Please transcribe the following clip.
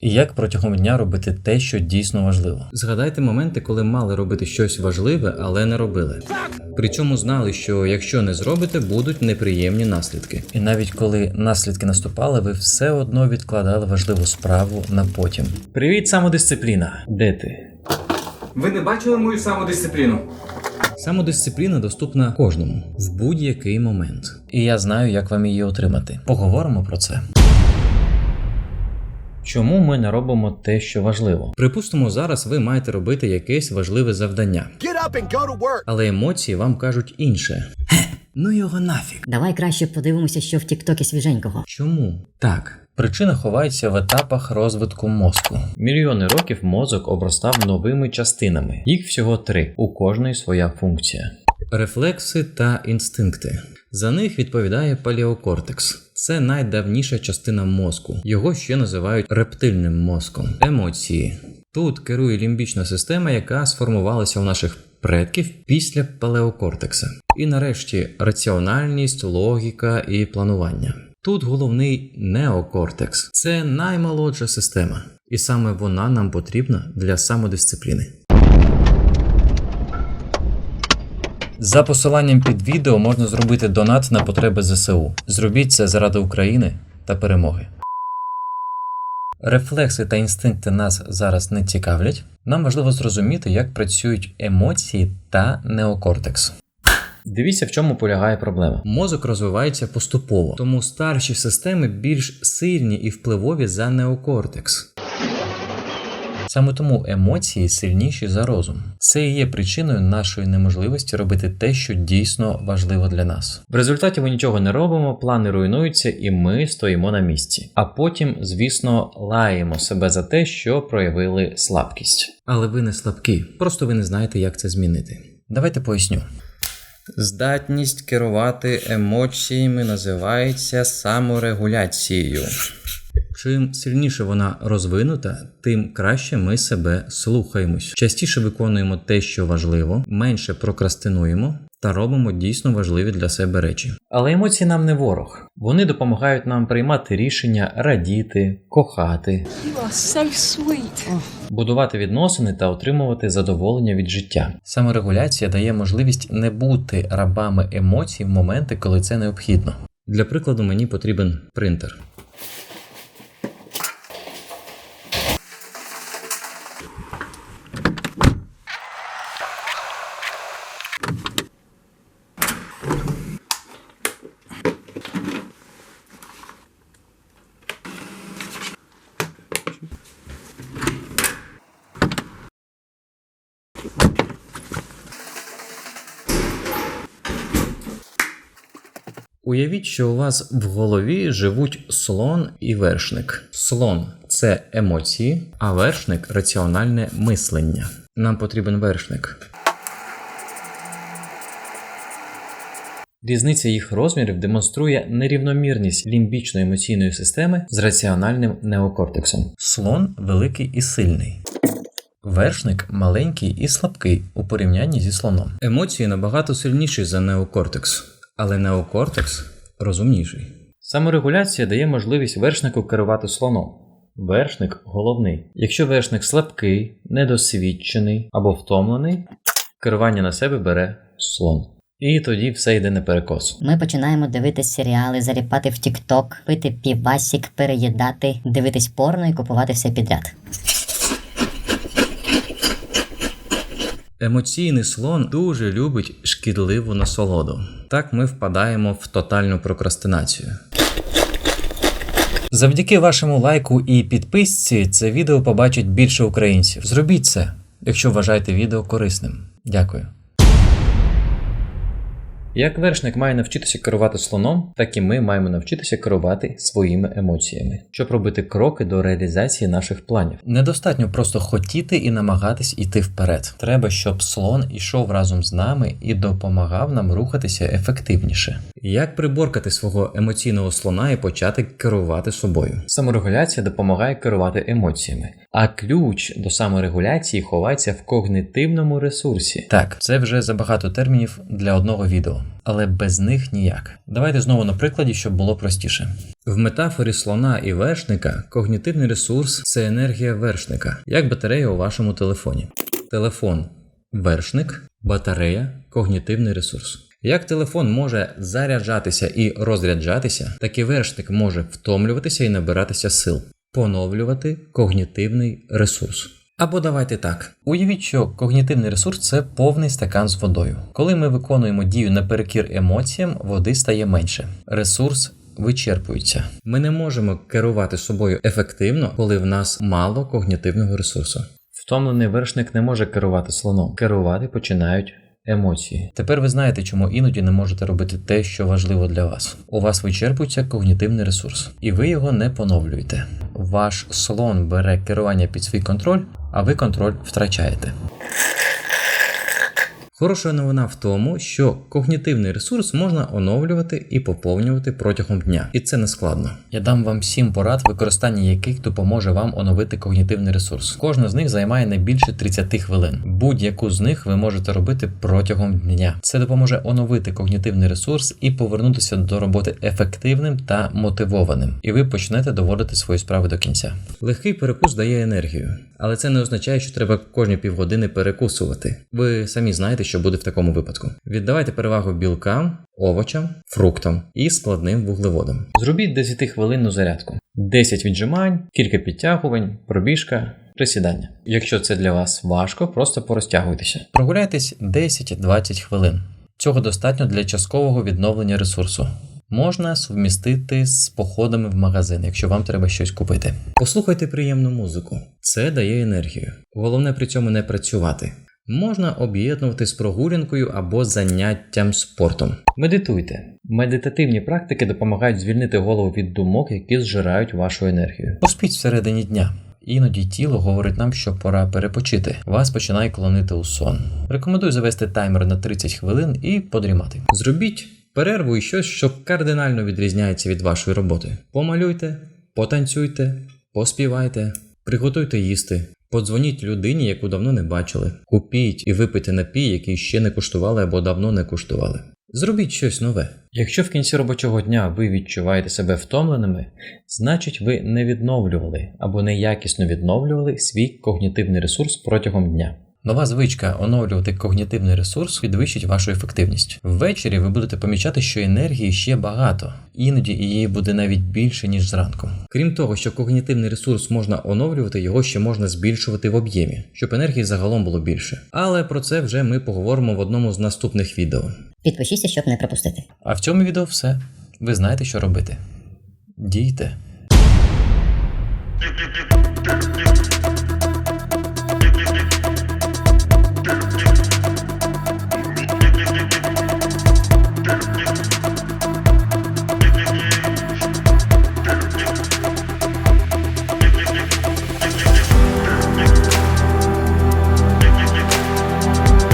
І як протягом дня робити те, що дійсно важливо. Згадайте моменти, коли мали робити щось важливе, але не робили. Причому знали, що якщо не зробите, будуть неприємні наслідки. І навіть коли наслідки наступали, ви все одно відкладали важливу справу на потім. Привіт, самодисципліна! Де ти? Ви не бачили мою самодисципліну? Самодисципліна доступна кожному в будь-який момент. І я знаю, як вам її отримати. Поговоримо про це. Чому ми не робимо те, що важливо? Припустимо, зараз ви маєте робити якесь важливе завдання, Get up and go to work. але емоції вам кажуть інше. Хе, ну його нафіг. Давай краще подивимося, що в Тіктокі свіженького. Чому? Так. Причина ховається в етапах розвитку мозку. Мільйони років мозок обростав новими частинами. Їх всього три. У кожної своя функція. Рефлекси та інстинкти. За них відповідає палеокортекс. Це найдавніша частина мозку. Його ще називають рептильним мозком. Емоції. Тут керує лімбічна система, яка сформувалася у наших предків після палеокортекса. І нарешті раціональність, логіка і планування. Тут головний неокортекс. Це наймолодша система, і саме вона нам потрібна для самодисципліни. За посиланням під відео можна зробити донат на потреби ЗСУ. Зробіть це заради України та перемоги. Рефлекси та інстинкти нас зараз не цікавлять. Нам важливо зрозуміти, як працюють емоції та неокортекс. Дивіться, в чому полягає проблема. Мозок розвивається поступово, тому старші системи більш сильні і впливові за неокортекс. Саме тому емоції сильніші за розум. Це і є причиною нашої неможливості робити те, що дійсно важливо для нас. В результаті ми нічого не робимо, плани руйнуються, і ми стоїмо на місці. А потім, звісно, лаємо себе за те, що проявили слабкість. Але ви не слабкі, просто ви не знаєте, як це змінити. Давайте поясню. Здатність керувати емоціями називається саморегуляцією. Чим сильніше вона розвинута, тим краще ми себе слухаємось. Частіше виконуємо те, що важливо, менше прокрастинуємо та робимо дійсно важливі для себе речі. Але емоції нам не ворог. Вони допомагають нам приймати рішення, радіти, кохати, You are so sweet. будувати відносини та отримувати задоволення від життя. Саморегуляція дає можливість не бути рабами емоцій в моменти, коли це необхідно. Для прикладу, мені потрібен принтер. Уявіть, що у вас в голові живуть слон і вершник. Слон це емоції, а вершник раціональне мислення. Нам потрібен вершник. Різниця їх розмірів демонструє нерівномірність лімбічної емоційної системи з раціональним неокортексом. Слон великий і сильний. Вершник маленький і слабкий у порівнянні зі слоном. Емоції набагато сильніші за неокортекс, але неокортекс розумніший. Саморегуляція дає можливість вершнику керувати слоном. Вершник головний. Якщо вершник слабкий, недосвідчений або втомлений, керування на себе бере слон. І тоді все йде наперекос. Ми починаємо дивитись серіали, заліпати в Тікток, пити півасік, переїдати, дивитись порно і купувати все підряд. Емоційний слон дуже любить шкідливу насолоду. Так ми впадаємо в тотальну прокрастинацію. Завдяки вашому лайку і підписці це відео побачить більше українців. Зробіть це, якщо вважаєте відео корисним. Дякую. Як вершник має навчитися керувати слоном, так і ми маємо навчитися керувати своїми емоціями, щоб робити кроки до реалізації наших планів. Недостатньо просто хотіти і намагатись іти вперед. Треба, щоб слон ішов разом з нами і допомагав нам рухатися ефективніше. Як приборкати свого емоційного слона і почати керувати собою? Саморегуляція допомагає керувати емоціями. А ключ до саморегуляції ховається в когнитивному ресурсі. Так, це вже забагато термінів для одного відео, але без них ніяк. Давайте знову на прикладі, щоб було простіше. В метафорі слона і вершника когнітивний ресурс це енергія вершника, як батарея у вашому телефоні. Телефон вершник, батарея когнітивний ресурс. Як телефон може заряджатися і розряджатися, так і вершник може втомлюватися і набиратися сил, поновлювати когнітивний ресурс. Або давайте так. Уявіть, що когнітивний ресурс це повний стакан з водою. Коли ми виконуємо дію наперекір емоціям, води стає менше. Ресурс вичерпується. Ми не можемо керувати собою ефективно, коли в нас мало когнітивного ресурсу. Втомлений вершник не може керувати слоном. Керувати починають емоції. Тепер ви знаєте, чому іноді не можете робити те, що важливо для вас. У вас вичерпується когнітивний ресурс, і ви його не поновлюєте. Ваш слон бере керування під свій контроль, а ви контроль втрачаєте. Хороша новина в тому, що когнітивний ресурс можна оновлювати і поповнювати протягом дня, і це не складно. Я дам вам сім порад, використання яких допоможе вам оновити когнітивний ресурс. Кожна з них займає не більше 30 хвилин. Будь-яку з них ви можете робити протягом дня. Це допоможе оновити когнітивний ресурс і повернутися до роботи ефективним та мотивованим. І ви почнете доводити свої справи до кінця. Легкий перекус дає енергію, але це не означає, що треба кожні півгодини перекусувати. Ви самі знаєте, що буде в такому випадку. Віддавайте перевагу білкам, овочам, фруктам і складним вуглеводам. Зробіть 10 хвилинну зарядку. 10 віджимань, кілька підтягувань, пробіжка, присідання. Якщо це для вас важко, просто порозтягуйтеся. Прогуляйтесь 10-20 хвилин. Цього достатньо для часткового відновлення ресурсу. Можна совмістити з походами в магазин, якщо вам треба щось купити. Послухайте приємну музику. Це дає енергію. Головне при цьому не працювати. Можна об'єднувати з прогулянкою або заняттям спортом. Медитуйте. Медитативні практики допомагають звільнити голову від думок, які зжирають вашу енергію. Поспіть всередині дня. Іноді тіло говорить нам, що пора перепочити. Вас починає клонити у сон. Рекомендую завести таймер на 30 хвилин і подрімати. Зробіть перерву і щось, що кардинально відрізняється від вашої роботи. Помалюйте, потанцюйте, поспівайте, приготуйте їсти. Подзвоніть людині, яку давно не бачили. Купіть і випийте напій, який ще не куштували або давно не куштували. Зробіть щось нове. Якщо в кінці робочого дня ви відчуваєте себе втомленими, значить ви не відновлювали або неякісно відновлювали свій когнітивний ресурс протягом дня. Нова звичка оновлювати когнітивний ресурс підвищить вашу ефективність. Ввечері ви будете помічати, що енергії ще багато, іноді її буде навіть більше, ніж зранку. Крім того, що когнітивний ресурс можна оновлювати, його ще можна збільшувати в об'ємі, щоб енергії загалом було більше. Але про це вже ми поговоримо в одному з наступних відео. Підпишіться, щоб не пропустити. А в цьому відео все. Ви знаєте, що робити. Дійте.